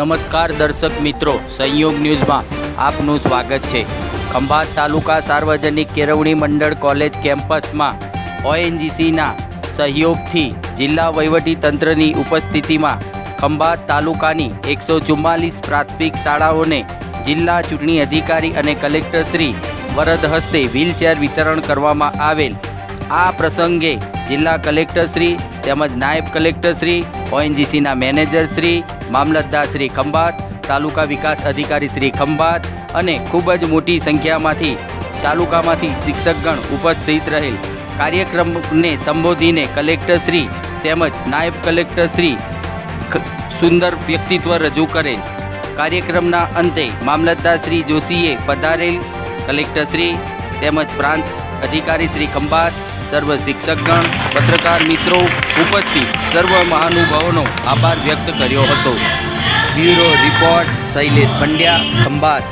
નમસ્કાર દર્શક મિત્રો, સંયોગ ન્યૂઝમાં આપનું સ્વાગત છે. ખંભાત તાલુકા સાર્વજનિક કેળવણી મંડળ કોલેજ કેમ્પસમાં ઓએનજીસીના સહયોગથી જિલ્લા તંત્રની ઉપસ્થિતિમાં ખંભાત તાલુકાની એકસો ચુમ્માલીસ પ્રાથમિક શાળાઓને જિલ્લા ચૂંટણી અધિકારી અને કલેક્ટરશ્રી વરદ હસ્તે વ્હીલચેર વિતરણ કરવામાં આવેલ આ પ્રસંગે જિલ્લા કલેક્ટરશ્રી તેમજ નાયબ કલેક્ટરશ્રી ઓએનજીસીના મેનેજરશ્રી મામલતદાર શ્રી ખંભાત, તાલુકા વિકાસ અધિકારી શ્રી ખંભાત અને ખૂબ જ મોટી સંખ્યામાંથી તાલુકામાંથી શિક્ષકગણ ઉપસ્થિત રહેલ. કાર્યક્રમને સંબોધીને કલેક્ટરશ્રી તેમજ નાયબ કલેક્ટરશ્રી શ્રી સુંદર વ્યક્તિત્વ રજૂ કરેલ. કાર્યક્રમના અંતે મામલતદાર શ્રી જોશીએ પધારેલ. કલેક્ટરશ્રી તેમજ પ્રાંત અધિકારી શ્રી ખંભાત સર્વ શિક્ષકગણ પત્રકાર મિત્રો ઉપસ્થિત. સર્વ મહાનુભાવોનો આભાર વ્યક્ત કર્યો હતો. Bureau report Shailesh Pandya Khambhat.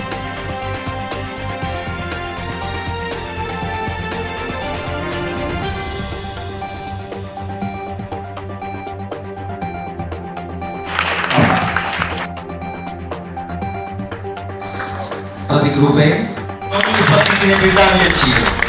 અધિક રૂપે ઉપસ્થિતિને બિરદાવીએ છીએ.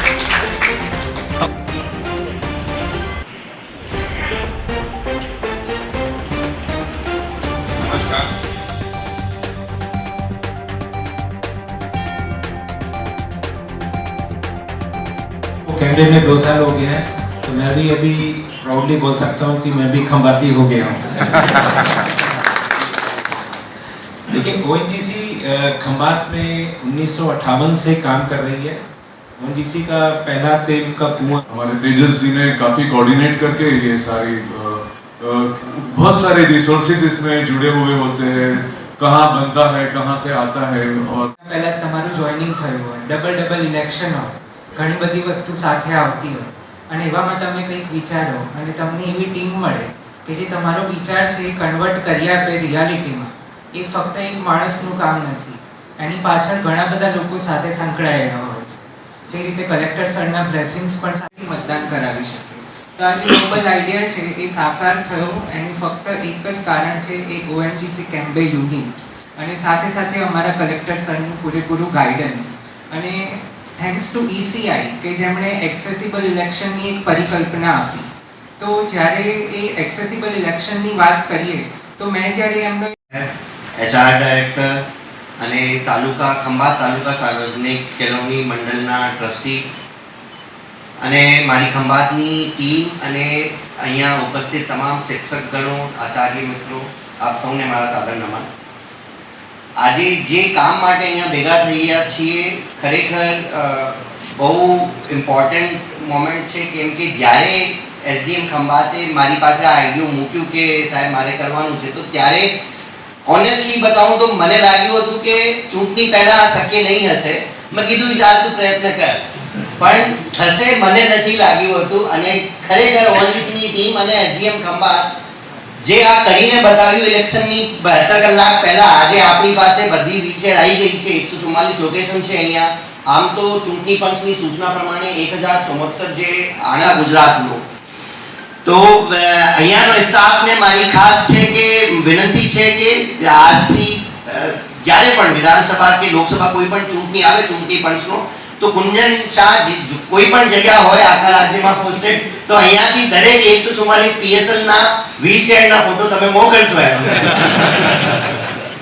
वो कैंडिडेट में दो साल हो गया है तो मैं भी अभी प्राउडली बोल सकता हूँ कि मैं भी खंबाती हो गया हूँ देखिए ओएनजीसी खंबात में उन्नीस से काम कर रही है ओएनजीसी का पहला तेल का कुआं हमारे तेजस जी ने काफी कोऑर्डिनेट करके ये सारी अ, अ, बहुत सारे रिसोर्सेज इसमें जुड़े हुए होते हैं कहाँ बनता है कहाँ से आता है और પહેલા તમારું જોઈનિંગ થયું હોય ડબલ ડબલ ઇલેક્શન હોય ઘણી બધી વસ્તુ સાથે આવતી હોય. અને એવામાં તમે કંઈક વિચારો અને તમને એવી ટીમ મળે કે જે તમારો વિચાર છે એ કન્વર્ટ કરી આપે રિયાલિટીમાં એ ફક્ત એક માણસનું કામ નથી. એની પાછળ ઘણા બધા લોકો સાથે સંકળાયેલા હોય છે. તે રીતે કલેક્ટર સરના બ્લેસિંગ્સ પણ સાથે મતદાન કરાવી શકે. તો આ જે ગ્લોબલ આઈડિયા છે એ સાકાર થયો. એનું ફક્ત એક જ કારણ છે એ ઓએનજીસી કેમ્બે યુનિટ અને સાથે સાથે અમારા કલેક્ટર સરનું પૂરેપૂરું ગાઈડન્સ અને થેન્ક્સ ટુ ઈસીઆઈ કે જેમણે એક્સેસિબલ ઇલેક્શનની એક પરિકલ્પના આપી. તો જ્યારે એ એક્સેસિબલ ઇલેક્શનની વાત કરીએ, તો મેં જ્યારે એમનો એચઆર ડાયરેક્ટર અને તાલુકા ખંભાત તાલુકા સાર્વજનિક કેળવણી મંડળના ટ્રસ્ટી અને મારી ખંભાતની ટીમ અને અહીંયા ઉપસ્થિત તમામ શિક્ષકગણો, આચાર્ય મિત્રો, આપ સૌને મારા સાદર નમન. આજે જે કામ માટે અહીંયા ભેગા થયા છીએ, ખરેખર બહુ ઇમ્પોર્ટન્ટ મોમેન્ટ છે કેમ કે જ્યારે એસડીએમ ખંભાતે મારી પાસે આ આઈડિયો મૂક્યું કે સાહેબ મારે કરવાનું છે, તો ત્યારે ઓનેસ્ટલી બતાવું તો મને લાગ્યું હતું કે ચૂંટણી પહેલાં શક્ય નહીં હશે. મેં કીધું ચાલ તું પ્રયત્ન કર. પણ થશે મને નથી લાગ્યું હતું અને ખરેખર ઓનેસ્ટની ટીમ અને એસડીએમ ખંભાત જે આ કરીને બતાવ્યું ઇલેક્શનની બહેત્તર કલાક પહેલા આજે આપણી પાસે બધી વ્હીલચેર આવી ગઈ છે, એકસો ચુમ્માલીસ લોકેશન છે અહીંયા. આમ તો ચૂંટણી પંચની સૂચના પ્રમાણે એક હજાર ચોમોત્તર જે આણા ગુજરાતનો. તો અહીંયાનો સ્ટાફને મારી ખાસ છે કે, વિનંતી છે કે આજથી જ્યારે પણ વિધાનસભા કે લોકસભા કોઈ પણ ચૂંટણી આવે ચૂંટણી પંચનો તો ગુંજન શાહ કોઈ પણ જગ્યા હોય આખા રાજ્યમાં પોસ્ટેડ, તો અહીંયાથી દરેક એકસો ચુમ્માલીસ પીએસએલ ના વ્હીલચેરના ફોટો તમે મોકલશો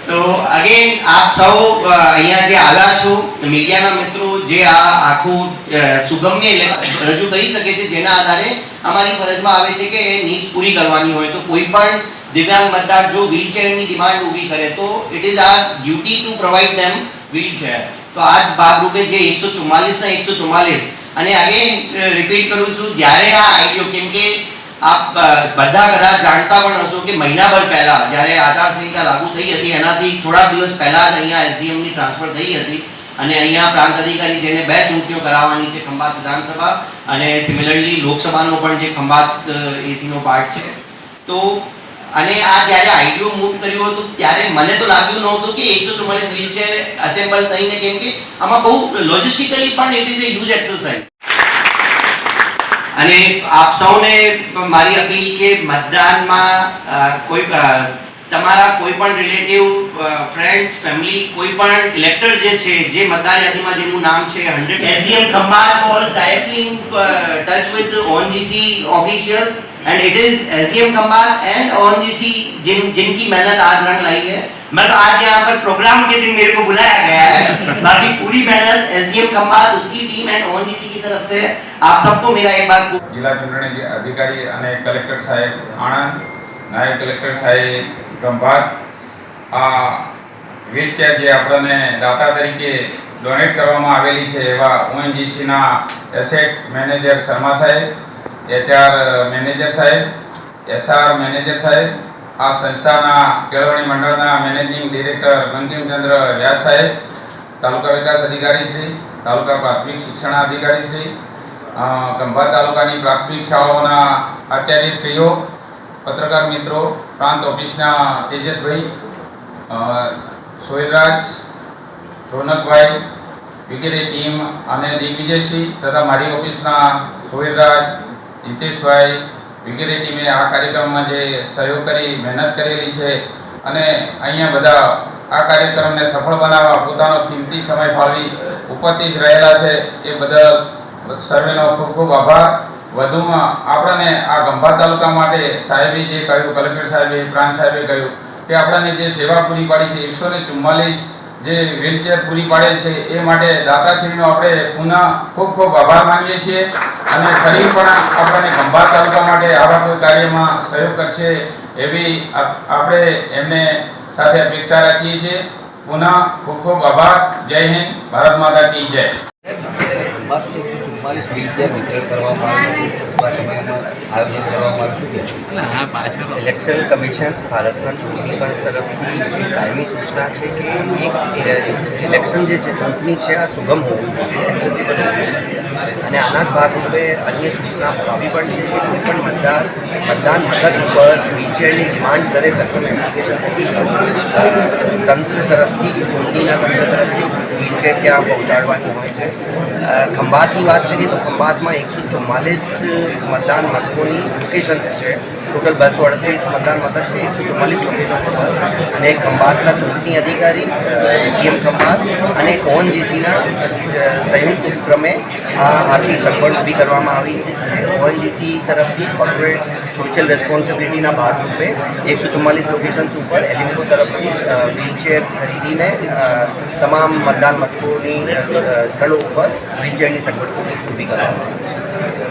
તો અગેન આપ સૌ અહીંયા જે આવ્યા છો મીડિયાના મિત્રો જે આ આખું સુગમ્ય રજૂ કરી શકે છે, જેના આધારે અમારી ફરજમાં આવે છે કે એ નીડ્સ પૂરી કરવાની હોય. તો કોઈ પણ દિવ્યાંગ મતદાર જો વ્હીલચેરની ડિમાન્ડ ઊભી કરે, તો it is our duty to provide them wheelchair તો આ ભાગ ભાગરૂપે જે એકસો ચુમ્માલીસ ના એકસો ચુમ્માલીસ. અને અગેન રિપીટ કરું છું, જ્યારે આ આઈડિયો કેમ કે આપ બધા બધા જાણતા પણ હશો કે મહિનાભર પહેલા, જ્યારે આચારસંહિતા લાગુ થઈ હતી, એનાથી થોડા દિવસ પહેલા જ અહીંયા એસડીએમની ટ્રાન્સફર થઈ હતી. અને અહીંયા પ્રાંત અધિકારી જેને બે ચૂંટણીઓ કરાવવાની છે, ખંભાત વિધાનસભા અને સિમિલરલી લોકસભાનો પણ જે ખંભાત એસીનો પાર્ટ છે. તો અને આ જ્યારે આઈડિયો મૂવ કર્યું હતું ત્યારે મને તો લાગ્યું નહોતું કે એકસો ચુમ્માલીસ વ્હીલચેર એસેમ્બલ થઈને કેમ કે આમાં બહુ લોજિસ્ટિકલી પણ it is a huge exercise અને આપ સૌને મારી અપીલ કે મતદાનમાં કોઈ તમારા કોઈ પણ રિલેટિવ ફ્રેન્ડ્સ ફેમિલી કોઈ પણ ઇલેક્ટર જે છે જે મતદાર યાદીમાં જેનું નામ છે hundred SDM Khambhat all directly touch with ONGC officials and it is SDM Khambhat and ONGC जिन जिनकी मेहनत आज रंग लाई है मैं तो आज यहाँ पर प्रोग्राम के दिन मेरे को बुलाया गया है बाकी पूरी मेहनत एसडीएम खंभात उसकी टीम एंड ओएनजीसी की तरफ से आप सबको मेरा एक बार જિલ્લા ચૂંટણી અધિકારી અને કલેક્ટર સાહેબ આણંદ નાયબ કલેક્ટર સાહેબ ખંભાત આ વ્હીલચેર જે આપણને દાતા તરીકે ડોનેટ કરવામાં આવેલી છે એવા ઓએનજીસીના એસેટ મેનેજર શર્મા સાહેબ એચઆર મેનેજર સાહેબ, એસઆર, મેનેજર સાહેબ, આ સંસ્થાના કેળવણી મંડળના મેનેજિંગ ડિરેક્ટર બંકિમચંદ્ર વ્યાસ સાહેબ, તાલુકા વિકાસ અધિકારી શ્રી, તાલુકા પ્રાથમિક શિક્ષણ અધિકારી શ્રી ખંભાત તાલુકાની પ્રાથમિક શાળાઓના આચાર્યશ્રીઓ પત્રકાર મિત્રો, પ્રાંત ઓફિસના તેજસભાઈ સોયરાજ, રોનકભાઈ, વગેરે ટીમ અને દિગ્વિજયસિંહ તથા મારી ઓફિસના સોહેલરાજ હિતેશભાઈ વગેરે ટીમે આ કાર્યક્રમમાં જે સહયોગ કરી, મહેનત કરેલી છે અને અહીંયા બધા આ કાર્યક્રમને સફળ બનાવવા પોતાનો કિંમતી સમય ફાળવી ઉપસ્થિત રહેલા છે, એ બદલ સર્વેનો ખૂબ ખૂબ આભાર. વધુમાં આપણને આ ગંભા તાલુકા માટે સાહેબે જે કહ્યું, કલેક્ટર સાહેબે, પ્રાંત સાહેબે કહ્યું કે આપણને જે સેવા પૂરી પાડી છે, એકસો ને ચુમ્માલીસ જે વ્હીલચેર પૂરી પાડેલ છે, એ માટે દાતાશ્રીનો આપણે પુનઃ ખૂબ ખૂબ આભાર માનીએ છીએ. અને ફરી પણ આપણને ખંભાત તાલુકા માટે આવા કોઈ કાર્યમાં સહયોગ કરશે એવી આપ- આપણે એમને સાથે અપેક્ષા રાખીએ છીએ. પુનઃ ખૂબ ખૂબ આભાર. જય હિન્દ. ભારત માતા કી જય. ઇલેક્શન કમિશન ભારતના ચૂંટણી પંચ તરફથી કાયમી સૂચના છે કે એક ઇલેક્શન જે છે ચૂંટણી છે આ સુગમ હોવું જોઈએ એક્સેસિબલ હોવું જોઈએ. અને આના જ ભાગરૂપે અન્ય સૂચના આવી પણ છે કે કોઈ પણ મતદાર, મતદાન મથક ઉપર વ્હીલચેરની ડિમાન્ડ કરે સક્ષમ એપ્લિકેશન મૂકી તંત્ર તરફથી, ચૂંટણીના તંત્ર તરફથી વ્હીલચેર ત્યાં પહોંચાડવાની હોય છે. ખંભાતની વાત કરીએ તો ખંભાતમાં એકસો ચુમ્માલીસ મતદાન મથકોની લોકેશન છે. ટોટલ બસો અડત્રીસ મતદાન મથક છે, એકસો ચુમ્માલીસ લોકેશન પર અને ખંભાતના ચૂંટણી અધિકારી એસડીએમ ખંભાત અને ઓએનજીસીના સંયુક્ત ક્રમે આ આખી સગવડ ઊભી કરવામાં આવી છે. ઓએનજીસી તરફથી કોર્પોરેટ સોશિયલ રેસ્પોન્સિબિલિટીના ભાગરૂપે એકસો ચુમ્માલીસ લોકેશન્સ ઉપર એલિમ્કો તરફથી વ્હીલચેર ખરીદીને તમામ મતદાન મથકોની સ્થળો ઉપર વ્હીલચેરની સગવડ ઊભી કરવામાં આવી છે.